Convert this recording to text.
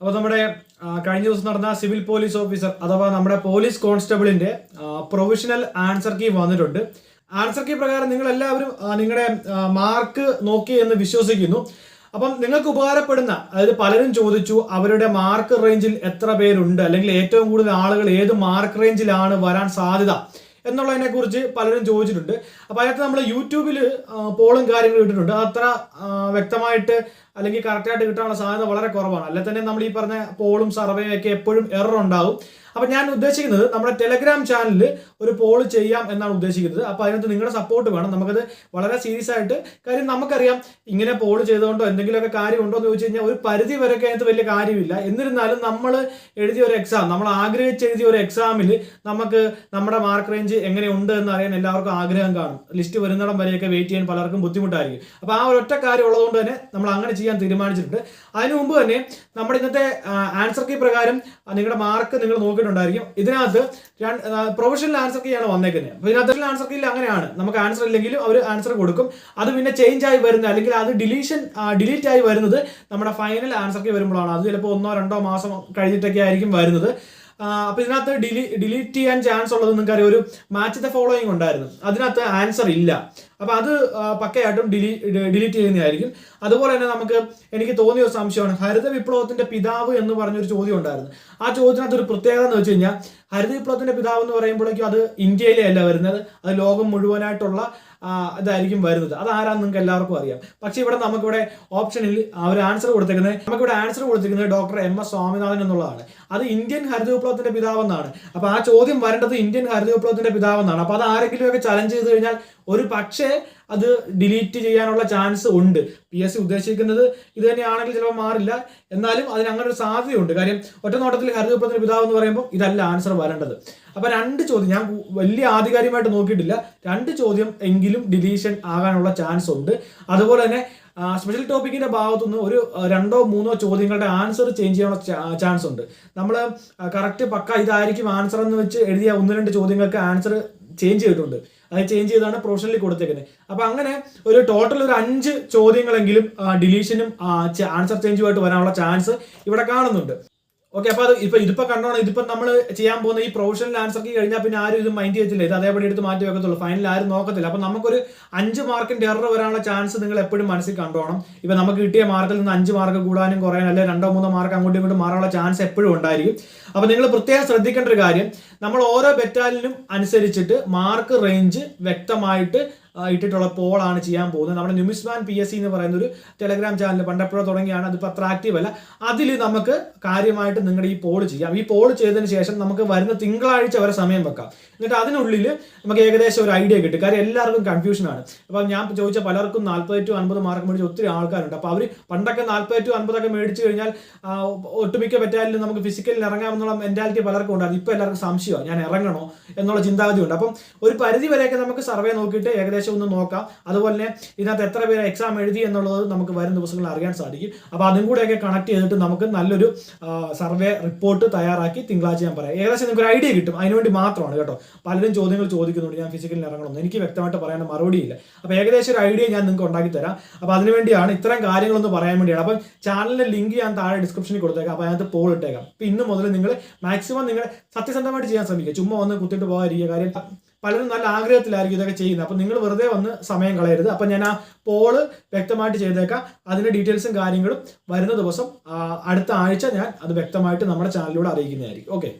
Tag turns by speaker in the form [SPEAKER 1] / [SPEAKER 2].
[SPEAKER 1] അപ്പോൾ നമ്മുടെ കഴിഞ്ഞ ദിവസം നടന്ന സിവിൽ പോലീസ് ഓഫീസർ അഥവാ നമ്മുടെ പോലീസ് കോൺസ്റ്റബിളിന്റെ പ്രൊവിഷണൽ ആൻസർ കീ വന്നിട്ടുണ്ട്. ആൻസർ കീ പ്രകാരം നിങ്ങൾ എല്ലാവരും നിങ്ങളുടെ മാർക്ക് നോക്കി എന്ന് വിശ്വസിക്കുന്നു. അപ്പം നിങ്ങൾക്ക് ഉപകാരപ്പെടുന്ന അതായത് പലരും ചോദിച്ചു അവരുടെ മാർക്ക് റേഞ്ചിൽ എത്ര പേരുണ്ട്? അല്ലെങ്കിൽ ഏറ്റവും കൂടുതൽ ആളുകൾ ഏത് മാർക്ക് റേഞ്ചിലാണ് വരാൻ സാധ്യത? എന്നുള്ളതിനെ കുറിച്ച് പലരും ചോദിച്ചിട്ടുണ്ട്. അപ്പോൾ അതിനകത്ത് നമ്മൾ യൂട്യൂബിൽ പോളും കാര്യങ്ങളും ഇട്ടിട്ടുണ്ട്. അത്ര വ്യക്തമായിട്ട് അല്ലെങ്കിൽ കറക്റ്റായിട്ട് കിട്ടാനുള്ള സാധ്യത വളരെ കുറവാണ്. അല്ലെ തന്നെ നമ്മൾ ഈ പറഞ്ഞ പോളും സർവേയും ഒക്കെ എപ്പോഴും എറർ ഉണ്ടാവും. അപ്പം ഞാൻ ഉദ്ദേശിക്കുന്നത് നമ്മുടെ ടെലഗ്രാം ചാനലിൽ ഒരു പോൾ ചെയ്യാം എന്നാണ് ഉദ്ദേശിക്കുന്നത്. അപ്പോൾ അതിനകത്ത് നിങ്ങളുടെ സപ്പോർട്ട് വേണം. നമുക്കത് വളരെ സീരിയസ് ആയിട്ട് കാര്യം നമുക്കറിയാം. ഇങ്ങനെ പോൾ ചെയ്തുകൊണ്ടോ എന്തെങ്കിലുമൊക്കെ കാര്യമുണ്ടോ എന്ന് ചോദിച്ചു കഴിഞ്ഞാൽ ഒരു പരിധി വരെയൊക്കെ അതിനകത്ത് വലിയ കാര്യമില്ല. എന്നിരുന്നാലും നമ്മൾ എഴുതിയ ഒരു എക്സാം നമ്മൾ ആഗ്രഹിച്ച് എഴുതിയ ഒരു എക്സാമിൽ നമുക്ക് നമ്മുടെ മാർക്ക് റേഞ്ച് എങ്ങനെയുണ്ട് എന്ന് അറിയാൻ എല്ലാവർക്കും ആഗ്രഹം കാണും. ലിസ്റ്റ് വരുന്നിടം വരെയൊക്കെ വെയിറ്റ് ചെയ്യാൻ പലർക്കും ബുദ്ധിമുട്ടായിരിക്കും. അപ്പോൾ ആ ഒരൊറ്റ കാര്യം ഉള്ളതുകൊണ്ട് തന്നെ നമ്മൾ അങ്ങനെ ചെയ്യാൻ തീരുമാനിച്ചിട്ടുണ്ട്. അതിനു മുമ്പ് തന്നെ നമ്മുടെ ഇന്നത്തെ ആൻസർ കീ പ്രകാരം നിങ്ങളുടെ മാർക്ക് നിങ്ങൾ നോക്കിയിട്ടുണ്ടായിരിക്കും. ഇതിനകത്ത് പ്രൊഫഷണൽ ആൻസർ കീ ആണ് വന്നേക്കുന്നത്. അപ്പോൾ ഇതിനകത്ത് ആൻസർ കീയിൽ അങ്ങനെയാണ്. നമുക്ക് ആൻസർ ഇല്ലെങ്കിലും അവർ ആൻസർ കൊടുക്കും. അത് പിന്നെ ചേഞ്ച് ആയി വരുന്നത് അല്ലെങ്കിൽ അത് ഡിലീഷൻ ഡിലീറ്റ് ആയി വരുന്നത് നമ്മുടെ ഫൈനൽ ആൻസർ കീ വരുമ്പോഴാണ്. അത് ചിലപ്പോൾ ഒന്നോ രണ്ടോ മാസം കഴിഞ്ഞിട്ടൊക്കെ ആയിരിക്കും വരുന്നത്. അപ്പോൾ ഇതിനകത്ത് ഡിലീ ഡിലീറ്റ് ചെയ്യാൻ ചാൻസ് ഉള്ളത് നിങ്ങൾക്ക് അറിയാം. ഒരു മാച്ച് ദ ഫോളോയിങ് ഉണ്ടായിരുന്നു. അതിനകത്ത് ആൻസർ ഇല്ല. അപ്പോൾ അത് പക്കയായിട്ടും ഡിലീ ഡിലീറ്റ് ചെയ്യുന്നതായിരിക്കും. അതുപോലെ തന്നെ നമുക്ക് എനിക്ക് തോന്നിയ ഒരു സംശയമാണ്. ഹരിത വിപ്ലവത്തിന്റെ പിതാവ് എന്ന് പറഞ്ഞൊരു ചോദ്യം ഉണ്ടായിരുന്നു. ആ ചോദ്യത്തിനകത്ത് ഒരു പ്രത്യേകത എന്ന് വെച്ച് കഴിഞ്ഞാൽ ഹരിത വിപ്ലവത്തിന്റെ പിതാവ് എന്ന് പറയുമ്പോഴേക്കും അത് ഇന്ത്യയിലെ അല്ല വരുന്നത്. അത് ലോകം മുഴുവനായിട്ടുള്ള ഇതായിരിക്കും വരുന്നത്. അത് ആരാന്ന് നിങ്ങൾക്ക് എല്ലാവർക്കും അറിയാം. പക്ഷേ ഇവിടെ നമുക്കിവിടെ ഓപ്ഷനിൽ അവർ ആൻസർ കൊടുത്തിരിക്കുന്നത് നമുക്കിവിടെ ആൻസർ കൊടുത്തിരിക്കുന്നത് ഡോക്ടർ എം എസ് സ്വാമിനാഥൻ എന്നുള്ളതാണ്. അത് ഇന്ത്യൻ ഹരിത വിപ്ലവത്തിന്റെ പിതാവെന്നാണ്. അപ്പൊ ആ ചോദ്യം വരേണ്ടത് ഇന്ത്യൻ ഹരിത വിപ്ലവത്തിന്റെ പിതാവെന്നാണ്. അപ്പൊ അത് ആരെങ്കിലും ഒക്കെ ചലഞ്ച് ചെയ്ത് കഴിഞ്ഞാൽ ഒരു പക്ഷേ അത് ഡിലീറ്റ് ചെയ്യാനുള്ള ചാൻസ് ഉണ്ട്. പി എസ് സി ഉദ്ദേശിക്കുന്നത് ഇത് തന്നെയാണെങ്കിൽ ചിലപ്പോൾ മാറില്ല. എന്നാലും അതിന് അങ്ങനെ ഒരു സാധ്യതയുണ്ട്. കാര്യം ഒറ്റ നോട്ടത്തിൽ ഹരിത വിപ്ലവത്തിന്റെ പിതാവ് എന്ന് പറയുമ്പോൾ ഇതല്ല ആൻസർ വരേണ്ടത്. അപ്പോൾ രണ്ട് ചോദ്യം ഞാൻ വലിയ ആധികാരികമായിട്ട് നോക്കിയിട്ടില്ല. രണ്ട് ചോദ്യം എങ്കിലും ഡിലീഷൻ ആകാനുള്ള ചാൻസ് ഉണ്ട്. അതുപോലെ തന്നെ സ്പെഷ്യൽ ടോപ്പിക്കിന്റെ ഭാഗത്തുനിന്ന് ഒരു രണ്ടോ മൂന്നോ ചോദ്യങ്ങളുടെ ആൻസർ ചേഞ്ച് ചെയ്യാനുള്ള ചാൻസ് ഉണ്ട്. നമ്മൾ കറക്റ്റ് പക്ക ഇതായിരിക്കും ആൻസർ എന്ന് വെച്ച് എഴുതിയ ഒന്ന് രണ്ട് ചോദ്യങ്ങൾക്ക് ആൻസർ ചേഞ്ച് ചെയ്തിട്ടുണ്ട്. അത് ചേഞ്ച് ചെയ്താണ് പ്രൊഫഷണലി കൊടുത്തേക്കുന്നത് അപ്പൊ അങ്ങനെ ഒരു ടോട്ടൽ ഒരു അഞ്ച് ചോദ്യങ്ങളെങ്കിലും ഡിലീഷനും ആൻസർ ചേഞ്ചുമായിട്ട് വരാനുള്ള ചാൻസ് ഇവിടെ കാണുന്നുണ്ട്. ഓക്കെ അപ്പൊ അത് ഇപ്പൊ ഇതിപ്പോ കണ്ടോണം ഇതിപ്പോ നമ്മൾ ചെയ്യാൻ പോകുന്ന ഈ പ്രൊഫഷണൽ ആൻസർ കീ കഴിഞ്ഞാൽ പിന്നെ ആരും ഇത് മൈൻഡ് ചെയ്യത്തില്ല. ഇത് അതേപടി എടുത്ത് മാറ്റി വെക്കത്തുള്ളൂ. ഫൈനൽ ആരും നോക്കത്തില്ല. അപ്പൊ നമുക്കൊരു അഞ്ച് മാർക്കിന്റെ എറർ വരാനുള്ള ചാൻസ് നിങ്ങൾ എപ്പോഴും മനസ്സിൽ കണ്ടോണം. ഇപ്പൊ നമുക്ക് കിട്ടിയ മാർക്കിൽ നിന്ന് അഞ്ച് മാർക്ക് കൂടാനും കുറയാനും അല്ലെങ്കിൽ രണ്ടോ മൂന്നോ മാർക്ക് അങ്ങോട്ടും ഇങ്ങോട്ടും മാറാനുള്ള ചാൻസ് എപ്പോഴും ഉണ്ടായിരിക്കും. അപ്പൊ നിങ്ങൾ പ്രത്യേകം ശ്രദ്ധിക്കേണ്ട ഒരു കാര്യം. നമ്മൾ ഓരോ ബെറ്റാലിനും അനുസരിച്ചിട്ട് മാർക്ക് റേഞ്ച് വ്യക്തമായിട്ട് ഇട്ടിട്ടുള്ള പോളാണ് ചെയ്യാൻ പോകുന്നത്. നമ്മുടെ ന്യൂമിസ്മാൻ പി എസ് സി എന്ന് പറയുന്ന ഒരു ടെലഗ്രാം ചാനൽ പണ്ടപ്പോഴോ തുടങ്ങിയാണ്. അതിപ്പോൾ അത്ര ആക്റ്റീവ് അല്ല. അതിൽ നമുക്ക് കാര്യമായിട്ട് നിങ്ങളുടെ ഈ പോൾ ചെയ്യാം. ഈ പോൾ ചെയ്തതിന് ശേഷം നമുക്ക് വരുന്ന തിങ്കളാഴ്ച വരെ സമയം വെക്കാം. എന്നിട്ട് അതിനുള്ളിൽ നമുക്ക് ഏകദേശം ഒരു ഐഡിയ കിട്ടും. കാര്യം എല്ലാവർക്കും കൺഫ്യൂഷനാണ് അപ്പോൾ ഞാൻ ചോദിച്ച പലർക്കും നാൽപ്പത് ടു അൻപത് മാർക്ക് മേടിച്ച് ഒത്തിരി ആൾക്കാരുണ്ട്. അപ്പോൾ അവർ പണ്ടൊക്കെ നാൽപ്പത് ടു അൻപതൊക്കെ മേടിച്ച് കഴിഞ്ഞാൽ ഒട്ടുമിക്ക പറ്റാലും നമുക്ക് ഫിസിക്കലിൽ ഇറങ്ങാമെന്നുള്ള മെന്റാലിറ്റി പലർക്കും ഉണ്ടായിരുന്നു. ഇപ്പോൾ എല്ലാവർക്കും സംശയമാണ്. ഞാൻ ഇറങ്ങണോ എന്നുള്ള ചിന്താഗതി ഉണ്ട് അപ്പം ഒരു പരിധി വരെയൊക്കെ നമുക്ക് സർവേ നോക്കിയിട്ട് ഏകദേശം ഒന്ന് നോക്കാം. അതുപോലെ തന്നെ ഇതിനകത്ത് എത്ര പേര് എക്സാം എഴുതി എന്നുള്ളത് നമുക്ക് വരും ദിവസങ്ങളിൽ അറിയാൻ സാധിക്കും. അപ്പോൾ അതും കൂടെയൊക്കെ കണക്ട് ചെയ്തിട്ട് നമുക്ക് നല്ലൊരു സർവേ റിപ്പോർട്ട് തയ്യാറാക്കി തിങ്കളാഴ്ച ഞാൻ പറയാം. ഏകദേശം നിങ്ങൾക്ക് ഒരു ഐഡിയ കിട്ടും. അതിനുവേണ്ടി മാത്രമാണ് കേട്ടോ. പലരും ചോദ്യങ്ങൾ ചോദിക്കുന്നുണ്ട്. ഞാൻ ഫിസിക്കലിൽ ഇറങ്ങണമെന്ന് എനിക്ക് വ്യക്തമായിട്ട് പറയാൻ മറുപടിയില്ല അപ്പോൾ ഏകദേശം ഒരു ഐഡിയ ഞാൻ നിങ്ങൾക്ക് ഉണ്ടാക്കി തരാം. അപ്പോൾ അതിനുവേണ്ടിയാണ് ഇത്തരം കാര്യങ്ങളൊന്ന് പറയാൻ വേണ്ടിയാണ്. അപ്പം ചാനലിന്റെ ലിങ്ക് ഞാൻ താഴെ ഡിസ്ക്രിപ്ഷനിൽ കൊടുത്തേക്കാം. അപ്പോൾ അതിനകത്ത് പോൾ ഇട്ടേക്കാം. അപ്പോൾ ഇന്ന് മുതൽ നിങ്ങൾ മാക്സിമം നിങ്ങൾ സത്യസന്ധമായിട്ട് ചെയ്യാൻ ശ്രമിക്കുക. ചുമ്മാ ഒന്ന് കുത്തിട്ട് പോകാതിരിക്കുക. കാര്യം പലരും നല്ല ആഗ്രഹത്തിലായിരിക്കും ഇതൊക്കെ ചെയ്യുന്നത്. അപ്പം നിങ്ങൾ വെറുതെ വന്ന് സമയം കളയരുത്. അപ്പം ഞാൻ ആ പോൾ വ്യക്തമായിട്ട് ചെയ്തേക്കാം. അതിന്റെ ഡീറ്റെയിൽസും കാര്യങ്ങളും വരുന്ന ദിവസം അടുത്ത ആഴ്ച ഞാൻ അത് വ്യക്തമായിട്ട് നമ്മുടെ ചാനലിലൂടെ അറിയിക്കുന്നതായിരിക്കും. ഓക്കെ